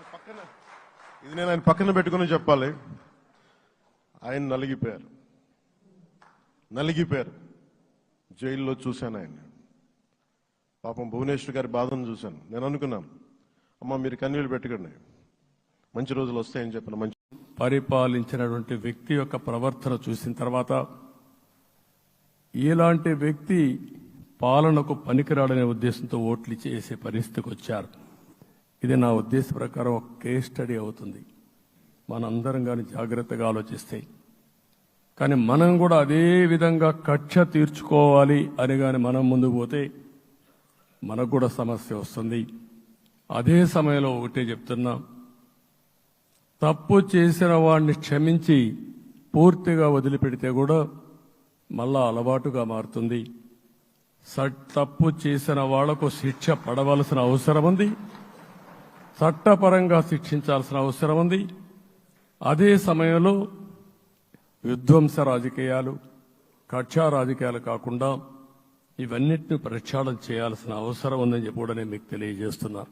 పక్కన ఇది నేను ఆయన పక్కన పెట్టుకుని చెప్పాలి. ఆయన నలిగిపోయారు. నలిగిపోయారు. జైల్లో చూశాను ఆయన పాపం భువనేశ్వర్ గారి బాధను చూశాను. నేను అనుకున్నాను అమ్మ మీరు కన్నీళ్ళు పెట్టుకోండి. మంచి రోజులు వస్తాయని చెప్పిన మంచి పరిపాలించినటువంటి వ్యక్తి యొక్క ప్రవర్తన చూసిన తర్వాత ఇలాంటి వ్యక్తి పాలనకు పనికిరాడనే ఉద్దేశంతో ఓట్లు చేసే పరిస్థితికి వచ్చారు. ఇది నా ఉద్దేశ ప్రకారం ఒక కేస్ స్టడీ అవుతుంది. మనందరం కానీ జాగ్రత్తగా ఆలోచిస్తే. కానీ మనం కూడా అదే విధంగా కక్ష తీర్చుకోవాలి అని కానీ మనం ముందుకు పోతే మనకు కూడా సమస్య వస్తుంది. అదే సమయంలో ఒకటే చెప్తున్నా. తప్పు చేసిన వాడిని క్షమించి పూర్తిగా వదిలిపెడితే కూడా మళ్ళా అలవాటుగా మారుతుంది. స- తప్పు చేసిన వాళ్ళకు శిక్ష పడవలసిన అవసరం ఉంది. చట్టపరంగా శిక్షించాల్సిన అవసరం ఉంది. అదే సమయంలో విధ్వంస రాజకీయాలు కక్షా రాజకీయాలు కాకుండా ఇవన్నిటిని ప్రక్షాళన చేయాల్సిన అవసరం ఉందని చెప్పి కూడా నేను మీకు తెలియజేస్తున్నాను